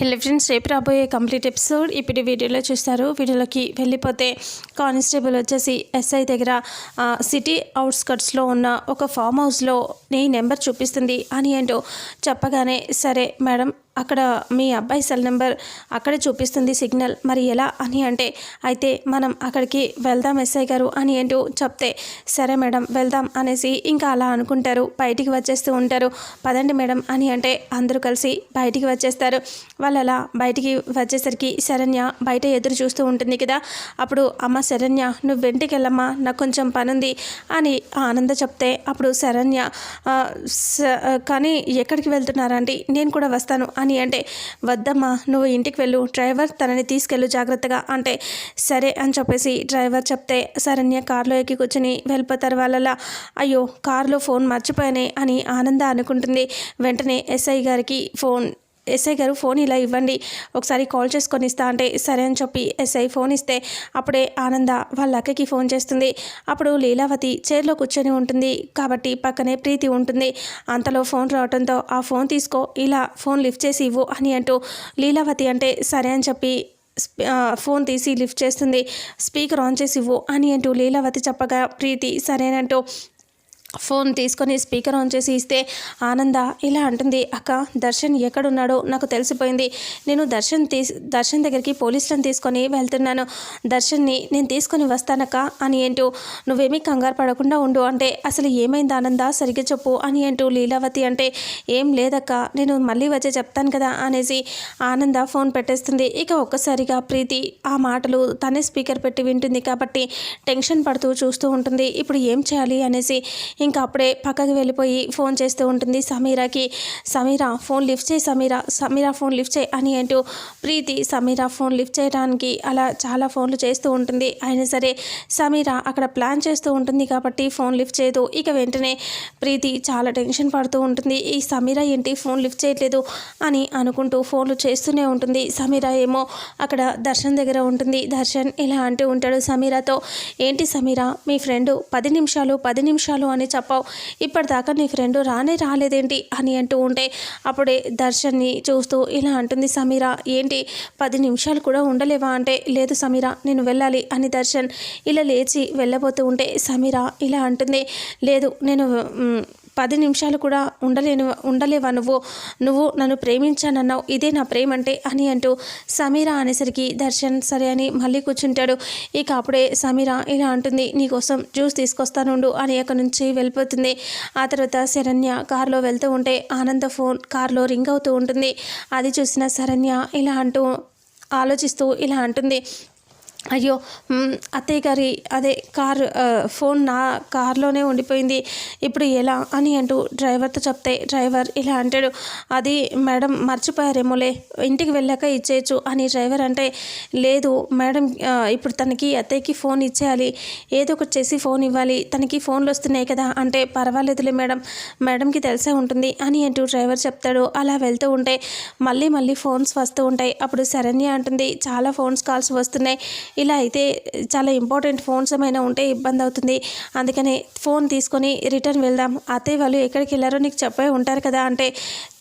Hello friends రేపు రాబోయే complete episode. ఇప్పుడు వీడియోలో చూస్తారు. వీడియోలోకి వెళ్ళిపోతే కానిస్టేబుల్ వచ్చేసి ఎస్ఐ దగ్గర సిటీ అవుట్స్కట్స్లో ఉన్న ఒక ఫామ్ హౌస్లో నీ నెంబర్ చూపిస్తుంది అని ఏంటో చెప్పగానే సరే మేడం అక్కడ మీ అబ్బాయి సెల్ నెంబర్ అక్కడే చూపిస్తుంది సిగ్నల్. మరి ఎలా అని అంటే అయితే మనం అక్కడికి వెళ్దాం ఎస్ఐ గారు అని ఏంటో చెప్తే సరే మేడం వెళ్దాం అనేసి ఇంకా అలా అనుకుంటారు. బయటికి వచ్చేస్తూ ఉంటారు. పదండి మేడం అని అంటే అందరూ కలిసి బయటికి వచ్చేస్తారు. వాళ్ళు అలా బయటికి వచ్చేసరికి శరణ్య బయట ఎదురు చూస్తూ ఉంటుంది కదా. అప్పుడు అమ్మ శరణ్య నువ్వు వెంటికి వెళ్ళమ్మా నాకు కొంచెం పనుంది అని ఆనంద చెప్తే అప్పుడు శరణ్య స- కానీ ఎక్కడికి వెళ్తున్నారండి నేను కూడా వస్తాను అని అంటే వద్దమ్మా నువ్వు ఇంటికి వెళ్ళు డ్రైవర్ తనని తీసుకెళ్ళు జాగ్రత్తగా అంటే సరే అని చెప్పేసి డ్రైవర్ చెప్తే శరణ్య కారులో ఎక్కి కూర్చొని వెళ్ళిపోతారు వాళ్ళలా. అయ్యో కారులో ఫోన్ మర్చిపోయానే అని ఆనంద అనుకుంటుంది. వెంటనే ఎస్ఐ గారికి ఫోన్ ఎస్ఐ గారు ఫోన్ ఇలా ఇవ్వండి ఒకసారి కాల్ చేసుకొని ఇస్తా అంటే సరే అని చెప్పి ఎస్ఐ ఫోన్ ఇస్తే అప్పుడే ఆనంద వాళ్ళ అక్కకి ఫోన్ చేస్తుంది. అప్పుడు లీలావతి చైర్లో కూర్చొని ఉంటుంది. కాబట్టి పక్కనే ప్రీతి ఉంటుంది. అంతలో ఫోన్ రావడంతో ఆ ఫోన్ తీసుకో ఇలా ఫోన్ లిఫ్ట్ చేసి ఇవ్వు అని అంటూ లీలావతి అంటే సరే అని చెప్పి ఫోన్ తీసి లిఫ్ట్ చేస్తుంది. స్పీకర్ ఆన్ చేసి ఇవ్వు అని అంటూ లీలావతి చెప్పగా ప్రీతి సరేనంటూ ఫోన్ తీసుకొని స్పీకర్ ఆన్ చేసి ఇస్తే ఆనంద ఇలా అంటుంది అక్క దర్శన్ ఎక్కడున్నాడో నాకు తెలిసిపోయింది. నేను దర్శన్ తీసి దర్శన్ దగ్గరికి పోలీసులను తీసుకొని వెళ్తున్నాను. దర్శన్ని నేను తీసుకొని వస్తానక్క అని ఏంటూ నువ్వేమీ కంగారు పడకుండా ఉండు అంటే అసలు ఏమైంది ఆనంద? సరిగ్గా చెప్పు అని ఏంటో లీలావతి అంటే ఏం లేదక్క నేను మళ్ళీ వచ్చి చెప్తాను కదా అనేసి ఆనంద ఫోన్ పెట్టేస్తుంది. ఇక ఒక్కసారిగా ప్రీతి ఆ మాటలు తనే స్పీకర్ పెట్టి వింటుంది కాబట్టి టెన్షన్ పడుతూ చూస్తూ ఉంటుంది. ఇప్పుడు ఏం చేయాలి? అనేసి ఇంకా అప్పుడే పక్కకి వెళ్ళిపోయి ఫోన్ చేస్తూ ఉంటుంది సమీరాకి సమీరా ఫోన్ లిఫ్ట్ చేయి సమీరా సమీరా ఫోన్ లిఫ్ట్ చేయి అని అంటూ ప్రీతి సమీరా ఫోన్ లిఫ్ట్ చేయడానికి అలా చాలా ఫోన్లు చేస్తూ ఉంటుంది. అయినా సరే సమీరా అక్కడ ప్లాన్ చేస్తూ ఉంటుంది కాబట్టి ఫోన్ లిఫ్ట్ చేయదు. ఇక వెంటనే ప్రీతి చాలా టెన్షన్ పడుతూ ఉంటుంది. ఈ సమీరా ఏంటి? ఫోన్ లిఫ్ట్ చేయట్లేదు అని అనుకుంటూ ఫోన్లు చేస్తూనే ఉంటుంది. సమీరా ఏమో అక్కడ దర్శన్ దగ్గర ఉంటుంది. దర్శన్ ఇలా అంటూ ఉంటాడు సమీరాతో ఏంటి సమీరా మీ ఫ్రెండ్ పది నిమిషాలు పది నిమిషాలు అని చెప్పావు. ఇప్పటిదాకా నీ ఫ్రెండ్ రానే రాలేదేంటి అని అంటూ ఉంటే అప్పుడే దర్శన్ని చూస్తూ ఇలా అంటుంది సమీరా ఏంటి? పది నిమిషాలు కూడా ఉండలేవా అంటే లేదు సమీరా నేను వెళ్ళాలి అని దర్శన్ ఇలా లేచి వెళ్ళబోతూ ఉంటే సమీరా ఇలా అంటుంది లేదు నేను పది నిమిషాలు కూడా ఉండలేను ఉండలేవా నువ్వు? నువ్వు నన్ను ప్రేమించానన్నావు. ఇదే నా ప్రేమ అంటే అని అంటూ సమీరా అనేసరికి దర్శన్ సరే అని మళ్ళీ కూర్చుంటాడు. ఇక అప్పుడే సమీరా ఇలా అంటుంది నీకోసం జ్యూస్ తీసుకొస్తానుండు అని అక్కడి నుంచి వెళ్ళిపోతుంది. ఆ తర్వాత శరణ్య కారులో వెళ్తూ ఉంటే ఆనంద ఫోన్ కారులో రింగ్ అవుతూ ఉంటుంది. అది చూసిన శరణ్య ఇలా అంటూ ఆలోచిస్తూ ఇలా అంటుంది. అయ్యో అత్తయ్య గారి అదే కార్ ఫోన్ నా కార్లోనే ఉండిపోయింది. ఇప్పుడు ఎలా అని అంటూ డ్రైవర్తో చెప్తే డ్రైవర్ ఇలా అంటాడు అది మేడం మర్చిపోయారేమోలే ఇంటికి వెళ్ళాక ఇచ్చేయచ్చు అని డ్రైవర్ అంటే లేదు మేడం ఇప్పుడు తనకి అత్తయ్యకి ఫోన్ ఇచ్చేయాలి ఏదో ఒకటి చేసి ఫోన్ ఇవ్వాలి తనకి ఫోన్లు వస్తున్నాయి కదా అంటే పర్వాలేదులే మేడం మేడంకి తెలిసే ఉంటుంది అని అంటూ డ్రైవర్ చెప్తాడు. అలా వెళ్తూ ఉంటే మళ్ళీ మళ్ళీ ఫోన్స్ వస్తూ ఉంటాయి. అప్పుడు శరణ్య అంటుంది చాలా ఫోన్స్ కాల్స్ వస్తున్నాయి ఇలా అయితే చాలా ఇంపార్టెంట్ ఫోన్స్ ఏమైనా ఉంటే ఇబ్బంది అవుతుంది. అందుకని ఫోన్ తీసుకొని రిటర్న్ వెళ్దాం. అత్తయ్య వాళ్ళు ఎక్కడికి వెళ్ళారో నీకు చెప్పే ఉంటారు కదా అంటే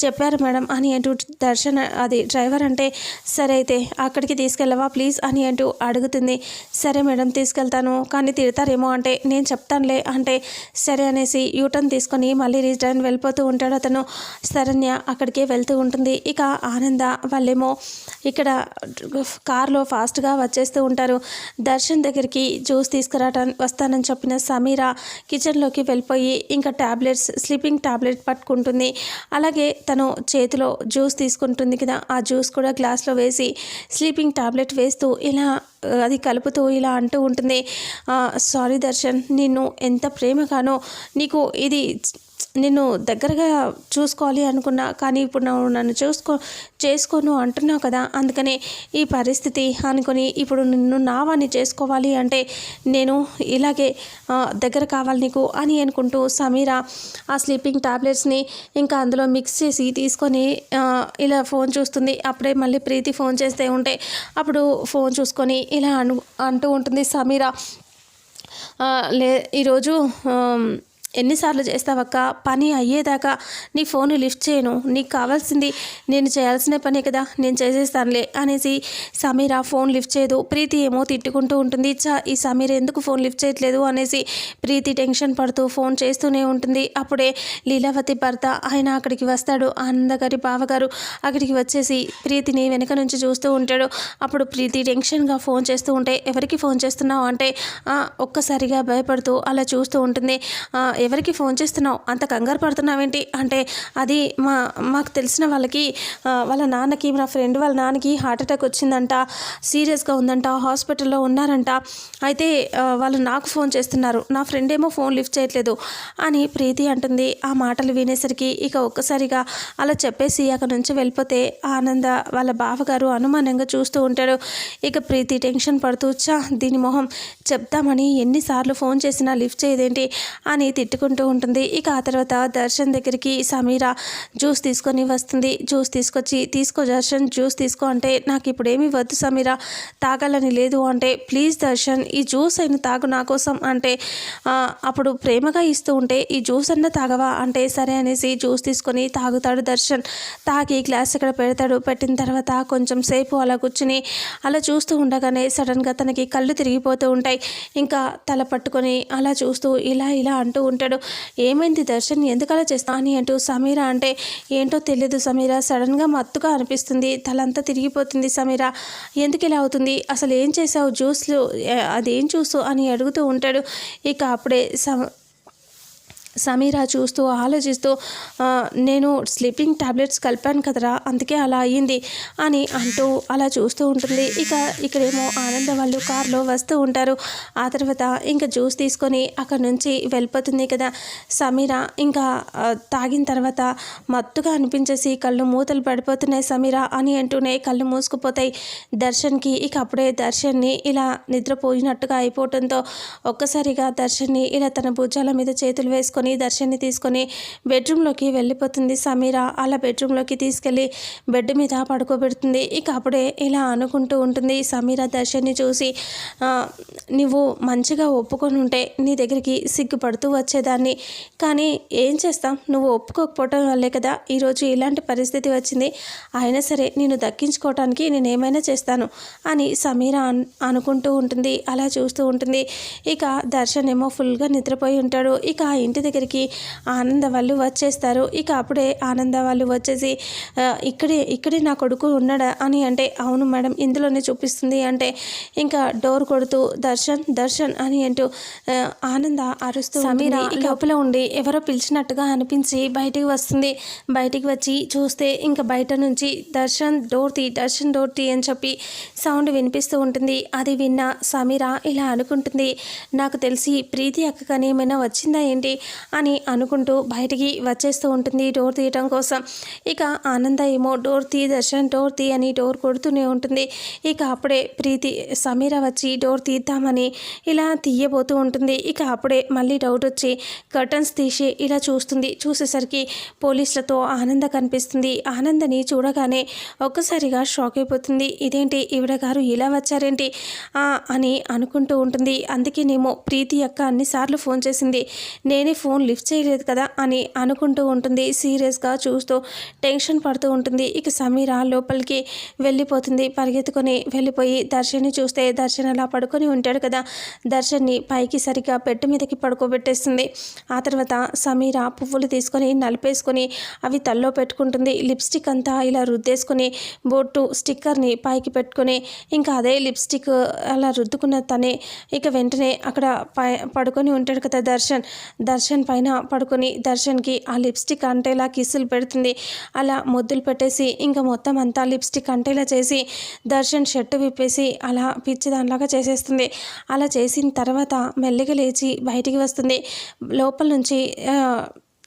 చెప్పారు మేడం అని అంటూ దర్శన్ అది డ్రైవర్ అంటే సరే అయితే అక్కడికి తీసుకెళ్ళవా ప్లీజ్ అని అంటూ అడుగుతుంది. సరే మేడం తీసుకెళ్తాను. కానీ తిడతారేమో అంటే నేను చెప్తానులే అంటే సరే అనేసి యూటర్న్ తీసుకొని మళ్ళీ రిటర్న్ వెళ్ళిపోతూ ఉంటాడు అతను. శరణ్య అక్కడికే వెళ్తూ ఉంటుంది. ఇక ఆనంద వాళ్ళేమో ఇక్కడ కార్లో ఫాస్ట్గా వచ్చేస్తూ ఉంటారు దర్శన్ దగ్గరికి జ్యూస్ తీసుకురావటం వస్తానని చెప్పిన సమీర కిచెన్లోకి వెళ్ళిపోయి ఇంకా ట్యాబ్లెట్స్ స్లీపింగ్ ట్యాబ్లెట్ పట్టుకుంటుంది. అలాగే తను చేతిలో జ్యూస్ తీసుకుంటుంది కదా ఆ జ్యూస్ కూడా గ్లాస్లో వేసి స్లీపింగ్ ట్యాబ్లెట్ వేస్తూ ఇలా అది కలుపుతూ ఇలా అంటూ ఉంటుంది. సారీ దర్శన్ నిన్ను ఎంత ప్రేమగానో నీకు ఇది నిన్ను దగ్గరగా చూసుకోవాలి అనుకున్నా కానీ ఇప్పుడు నువ్వు నన్ను చూసుకో చేసుకోను అంటున్నావు కదా. అందుకనే ఈ పరిస్థితి అనుకొని ఇప్పుడు నిన్ను నావాన్ని చేసుకోవాలి అంటే నేను ఇలాగే దగ్గర కావాలి నీకు అని అనుకుంటూ సమీర ఆ స్లీపింగ్ టాబ్లెట్స్ని ఇంకా అందులో మిక్స్ చేసి తీసుకొని ఇలా ఫోన్ చూస్తుంది. అప్పుడే మళ్ళీ ప్రీతి ఫోన్ చేస్తే ఉంటే అప్పుడు ఫోన్ చూసుకొని ఇలా అను అంటూ ఉంటుంది సమీర. లే ఈరోజు ఎన్నిసార్లు చేస్తావక్క పని అయ్యేదాకా నీ ఫోన్ లిఫ్ట్ చేయను. నీకు కావాల్సింది నేను చేయాల్సిన పనే కదా నేను చేసేస్తానులే అనేసి సమీర ఫోన్ లిఫ్ట్ చేయదు. ప్రీతి ఏమో తిట్టుకుంటూ ఉంటుంది. చా ఈ సమీర ఎందుకు ఫోన్ లిఫ్ట్ చేయట్లేదు అనేసి ప్రీతి టెన్షన్ పడుతూ ఫోన్ చేస్తూనే ఉంటుంది. అప్పుడే లీలావతి భర్త ఆయన అక్కడికి వస్తాడు. ఆనందగారి బావగారు అక్కడికి వచ్చేసి ప్రీతిని వెనక నుంచి చూస్తూ ఉంటాడు. అప్పుడు ప్రీతి టెన్షన్గా ఫోన్ చేస్తూ ఉంటే ఎవరికి ఫోన్ చేస్తున్నావు? అంటే ఒక్కసారిగా భయపడుతూ అలా చూస్తూ ఉంటుంది. ఎవరికి ఫోన్ చేస్తున్నావు? అంత కంగారు పడుతున్నావేంటి? అంటే అది మా మాకు తెలిసిన వాళ్ళకి వాళ్ళ నాన్నకి మా ఫ్రెండ్ వాళ్ళ నాన్నకి హార్ట్ అటాక్ వచ్చిందంట సీరియస్గా ఉందంట హాస్పిటల్లో ఉన్నారంట. అయితే వాళ్ళు నాకు ఫోన్ చేస్తున్నారు. నా ఫ్రెండ్ ఏమో ఫోన్ లిఫ్ట్ చేయట్లేదు అని ప్రీతి అంటుంది. ఆ మాటలు వినేసరికి ఇక ఒక్కసారిగా అలా చెప్పేసి అక్కడ నుంచి వెళ్ళిపోతే ఆనంద వాళ్ళ బావగారు అనుమానంగా చూస్తూ ఉంటాడు. ఇక ప్రీతి టెన్షన్ పడుతూ చా దీని మొహం చెప్తామని ఎన్నిసార్లు ఫోన్ చేసినా లిఫ్ట్ చేయదేంటి? అని తిట్టుకుంటూ ఉంటుంది. ఇక ఆ తర్వాత దర్శన్ దగ్గరికి సమీర జ్యూస్ తీసుకొని వస్తుంది. జ్యూస్ తీసుకొచ్చి తీసుకో దర్శన్ జ్యూస్ తీసుకో అంటే నాకు ఇప్పుడు ఏమీ వద్దు సమీర తాగాలని లేదు అంటే ప్లీజ్ దర్శన్ ఈ జ్యూస్ అయిన తాగు నా కోసం అంటే అప్పుడు ప్రేమగా ఇస్తూ ఉంటే ఈ జ్యూస్ అన్న తాగవా అంటే సరే అనేసి జ్యూస్ తీసుకొని తాగుతాడు దర్శన్. తాగి గ్లాస్ ఇక్కడ పెడతాడు. పెట్టిన తర్వాత కొంచెం సేపు అలా కూర్చుని అలా చూస్తూ ఉండగానే సడన్గా తనకి కళ్ళు తిరిగిపోతూ ఉంటాయి. ఇంకా తల పట్టుకొని అలా చూస్తూ ఇలా ఇలా అంటూ ఉంటాడు ఏమైంది దర్శన్? ఎందుకలా చేస్తా అని అంటూ సమీర అంటే ఏంటో తెలియదు సమీర. సడన్గా మత్తుగా అనిపిస్తుంది. తలంతా తిరిగిపోతుంది సమీర. ఎందుకు ఇలా అవుతుంది? అసలు ఏం చేసావు జ్యూస్లు అదేం జ్యూసు? అని అడుగుతూ ఉంటాడు. ఇక అప్పుడే సమ సమీరా చూస్తూ ఆలోచిస్తూ నేను స్లీపింగ్ టాబ్లెట్స్ కలిపాను కదరా అందుకే అలా అయ్యింది అని అంటూ అలా చూస్తూ ఉంటుంది. ఇక ఇక్కడేమో ఆనంద వాళ్ళు కారులో వస్తూ ఉంటారు. ఆ తర్వాత ఇంకా జ్యూస్ తీసుకొని అక్కడ నుంచి వెళ్ళిపోతుంది కదా. సమీర ఇంకా తాగిన తర్వాత మత్తుగా అనిపించేసి కళ్ళు మూతలు పడిపోతున్నాయి సమీర అని అంటూనే కళ్ళు మూసుకుపోతాయి. దర్శన్కి ఇక అప్పుడే దర్శన్ని ఇలా నిద్రపోయినట్టుగా అయిపోవడంతో ఒక్కసారిగా దర్శన్ని ఇలా తన భుజాల మీద చేతులు వేసుకొని దర్శన్ని తీసుకొని బెడ్రూమ్లోకి వెళ్ళిపోతుంది సమీర. అలా బెడ్రూమ్లోకి తీసుకెళ్ళి బెడ్ మీద పడుకోబెడుతుంది. ఇక అప్పుడే ఇలా అనుకుంటూ ఉంటుంది సమీర దర్శన్ని చూసి నువ్వు మంచిగా ఒప్పుకొని ఉంటే నీ దగ్గరికి సిగ్గుపడుతూ వచ్చేదాన్ని. కానీ ఏం చేస్తాం? నువ్వు ఒప్పుకోకపోవటం వల్లే కదా ఈరోజు ఇలాంటి పరిస్థితి వచ్చింది. అయినా సరే నేను దక్కించుకోవటానికి నేను ఏమైనా చేస్తాను అని సమీర అన్- అనుకుంటూ ఉంటుంది. అలా చూస్తూ ఉంటుంది. ఇక దర్శన్ ఏమో ఫుల్గా నిద్రపోయి ఉంటాడు. ఇక ఇంటి ఇంటి దగ్గరికి ఆనంద వాళ్ళు వచ్చేస్తారు. ఇక అప్పుడే ఆనంద వాళ్ళు వచ్చేసి "ఆ, ఇక్కడే ఇక్కడే నా కొడుకు ఉన్నాడా? అని అంటే అవును మేడం ఇందులోనే చూపిస్తుంది. అంటే ఇంకా డోర్ కొడుతూ దర్శన్ దర్శన్ అని అంటూ ఆనంద అరుస్తూ సమీర లోపల ఉండి ఎవరో పిలిచినట్టుగా అనిపించి బయటికి వస్తుంది. బయటికి వచ్చి చూస్తే ఇంకా బయట నుంచి దర్శన్ డోర్ తీ దర్శన్ డోర్ తీ అని చెప్పి సౌండ్ వినిపిస్తూ ఉంటుంది. అది విన్న సమీర ఇలా అనుకుంటుంది నాకు తెలిసి ప్రీతి అక్క కానీ ఏమైనా వచ్చిందా ఏంటి? అని అనుకుంటూ బయటికి వచ్చేస్తూ ఉంటుంది డోర్ తీయటం కోసం. ఇక ఆనంద ఏమో డోర్ తీ దర్శన్ డోర్ తీ అని డోర్ కొడుతూనే ఉంటుంది. ఇక అప్పుడే ప్రీతి సమీర వచ్చి డోర్ తీద్దామని ఇలా తీయబోతూ ఉంటుంది. ఇక అప్పుడే మళ్ళీ డౌట్ వచ్చి కర్టన్స్ తీసి ఇలా చూస్తుంది. చూసేసరికి పోలీసులతో ఆనంద కనిపిస్తుంది. ఆనందని చూడగానే ఒక్కసారిగా షాక్ అయిపోతుంది. ఇదేంటి ఈవిడ గారు ఇలా వచ్చారేంటి? అని అనుకుంటూ ఉంటుంది. అందుకేనేమో ప్రీతి అక్క అన్నిసార్లు ఫోన్ చేసింది. నేనే ఫోన్ ఫోన్ లిఫ్ట్ చేయలేదు కదా అని అనుకుంటూ ఉంటుంది. సీరియస్గా చూస్తూ టెన్షన్ పడుతూ ఉంటుంది. ఇక సమీర లోపలికి వెళ్ళిపోతుంది. పరిగెత్తుకొని వెళ్ళిపోయి దర్శన్ని చూస్తే దర్శన్ అలా పడుకొని ఉంటాడు కదా. దర్శన్ని పైకి సరిగ్గా పెట్టు మీదకి పడుకోబెట్టేస్తుంది. ఆ తర్వాత సమీర పువ్వులు తీసుకొని నలిపేసుకొని అవి తల్లో పెట్టుకుంటుంది. లిప్స్టిక్ అంతా ఇలా రుద్దేసుకొని బొట్టు స్టిక్కర్ని పైకి పెట్టుకొని ఇంకా అదే లిప్స్టిక్ అలా రుద్దుకున్న తనే ఇక వెంటనే అక్కడ పై పడుకొని ఉంటాడు కదా దర్శన్. దర్శన్ పైన పడుకొని దర్శన్కి ఆ లిప్స్టిక్ అంటేలా కిస్సులు పెడుతుంది. అలా ముద్దులు పెట్టేసి ఇంకా మొత్తం అంతా లిప్స్టిక్ అంటేలా చేసి దర్శన్ షర్టు విప్పేసి అలా పిచ్చి దానిలాగా చేసేస్తుంది. అలా చేసిన తర్వాత మెల్లిగా లేచి బయటికి వస్తుంది. లోపల నుంచి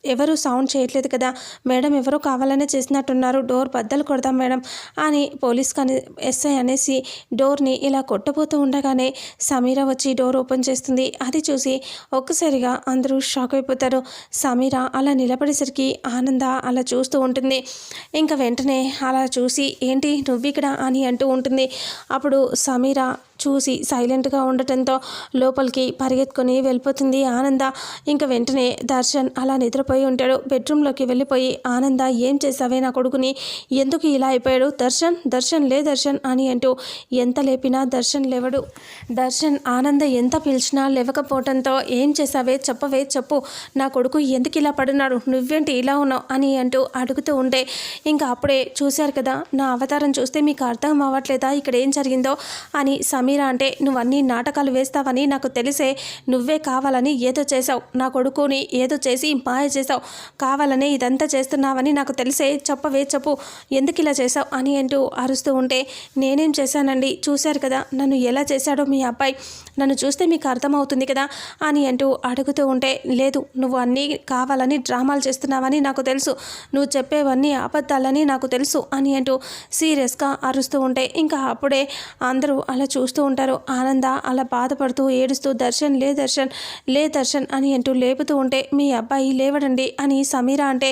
ఎవరు సౌండ్ చేయట్లేదు కదా. మేడం ఎవరో కావాలనే చేసినట్టున్నారు. డోర్ బద్దలు కొడదాం మేడం అని పోలీస్ కని ఎస్ఐ అనేసి డోర్ని ఇలా కొట్టబోతూ ఉండగానే సమీర వచ్చి డోర్ ఓపెన్ చేస్తుంది. అది చూసి ఒక్కసారిగా అందరూ షాక్ అయిపోతారు. సమీర అలా నిలబడేసరికి ఆనంద అలా చూస్తూ ఉంటుంది. ఇంకా వెంటనే అలా చూసి ఏంటి నువ్విక్కడ అని అంటూ ఉంటుంది. అప్పుడు సమీర చూసి సైలెంట్గా ఉండటంతో లోపలికి పరిగెత్తుకొని వెళ్ళిపోతుంది ఆనంద. ఇంకా వెంటనే దర్శన్ అలా నిద్రపోయి ఉంటాడు. బెడ్రూమ్లోకి వెళ్ళిపోయి ఆనంద ఏం చేసావే నా కొడుకుని? ఎందుకు ఇలా అయిపోయాడు? దర్శన్ దర్శన్ లే దర్శన్ అని అంటూ ఎంత లేపినా దర్శన్ లేవడు. దర్శన్ ఆనంద ఎంత పిలిచినా లేవకపోవడంతో ఏం చేసావే? చెప్పవే చెప్పు. నా కొడుకు ఎందుకు ఇలా పడున్నాడు? నువ్వేంటి ఇలా ఉన్నావు? అని అంటూ అడుగుతూ ఉంటే ఇంకా అప్పుడే చూశారు కదా నా అవతారం చూస్తే మీకు అర్థం అవ్వట్లేదా? ఇక్కడ ఏం జరిగిందో? అని సమీర అంటే నువ్వన్నీ నాటకాలు వేస్తావని నాకు తెలిసే నువ్వే కావాలని ఏదో చేసావు నా కొడుకుని ఏదో చేసి మాయ చేసావు కావాలని ఇదంతా చేస్తున్నావని నాకు తెలిసే చెప్పవే చెప్పు ఎందుకు ఇలా చేసావు అని అంటూ అరుస్తూ ఉంటే నేనేం చేశానండి? చూశారు కదా నన్ను ఎలా చేశాడో మీ అబ్బాయి. నన్ను చూస్తే మీకు అర్థమవుతుంది కదా అని అంటూ అడుగుతూ ఉంటే లేదు నువ్వు అన్నీ కావాలని డ్రామాలు చేస్తున్నావని నాకు తెలుసు. నువ్వు చెప్పేవన్నీ అబద్ధాలని నాకు తెలుసు అని అంటూ సీరియస్గా అరుస్తూ ఉంటే ఇంకా అప్పుడే అందరూ అలా చూస్తూ ఉంటారు. ఆనంద అలా బాధపడుతూ ఏడుస్తూ దర్శన్ లే దర్శన్ లే దర్శన్ అని అంటూ లేపుతూ ఉంటే మీ అబ్బాయి లేవడండి అని సమీర అంటే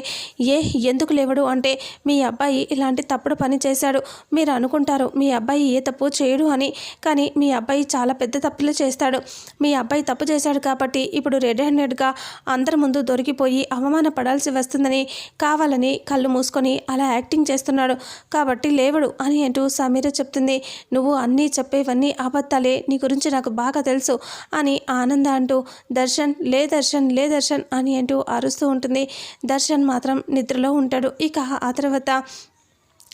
ఏ ఎందుకు లేవడు? అంటే మీ అబ్బాయి ఇలాంటి తప్పుడు పని చేశాడు. మీరు అనుకుంటారు మీ అబ్బాయి ఏ తప్పు చేయడు అని. కానీ మీ అబ్బాయి చాలా పెద్ద తప్పులు చేస్తాడు. మీ అబ్బాయి తప్పు చేశాడు కాబట్టి ఇప్పుడు రెడ్ హ్యాండెడ్గా అందరి ముందు దొరికిపోయి అవమానపడాల్సి వస్తుందని కావాలని కళ్ళు మూసుకొని అలా యాక్టింగ్ చేస్తున్నాడు. కాబట్టి లేవడు అని అంటూ సమీర చెప్తుంది. నువ్వు అన్నీ చెప్పేవన్నీ అబద్ధాలే. నీ గురించి నాకు బాగా తెలుసు అని ఆనంద అంటూ దర్శన్ లే దర్శన్ లే దర్శన్ అని అంటూ అరుస్తూ ఉంటుంది. దర్శన్ మాత్రం నిద్రలో ఉంటాడు. ఇక ఆ తర్వాత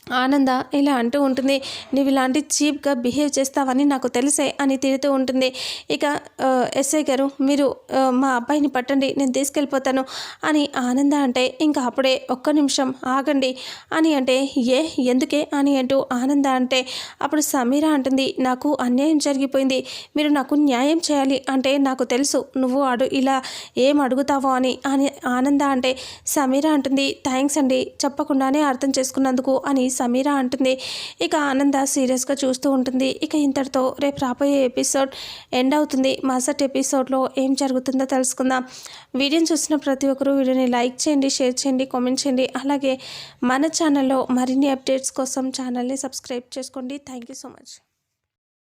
ఆనంద ఇలా అంటూ ఉంటుంది నువ్వు ఇలాంటి చీప్గా బిహేవ్ చేస్తావని నాకు తెలిసే అని తిడుతూ ఉంటుంది. ఇక ఎస్ఐ గారు మీరు మా అబ్బాయిని పట్టండి నేను తీసుకెళ్ళిపోతాను అని ఆనంద అంటే ఇంకా అప్పుడే ఒక్క నిమిషం ఆగండి అని అంటే ఏ ఎందుకే? అని అంటూ ఆనంద అంటే అప్పుడు సమీర అంటుంది నాకు అన్యాయం జరిగిపోయింది మీరు నాకు న్యాయం చేయాలి అంటే నాకు తెలుసు నువ్వు అడు ఇలా ఏం అడుగుతావో అని అని ఆనంద అంటే సమీర అంటుంది థ్యాంక్స్ అండి చెప్పకుండానే అర్థం చేసుకున్నందుకు అని సమీర అంటుంది. ఇక ఆనంద సీరియస్గా చూస్తూ ఉంటుంది. ఇక ఇంతటితో రేపు రాబోయే ఎపిసోడ్ ఎండ్ అవుతుంది. మరుసటి ఎపిసోడ్లో ఏం జరుగుతుందో తెలుసుకుందాం. వీడియోని చూసిన ప్రతి ఒక్కరూ వీడియోని లైక్ చేయండి షేర్ చేయండి కామెంట్ చేయండి. అలాగే మన ఛానల్లో మరిన్ని అప్డేట్స్ కోసం ఛానల్ని సబ్స్క్రైబ్ చేసుకోండి. Thank you so much.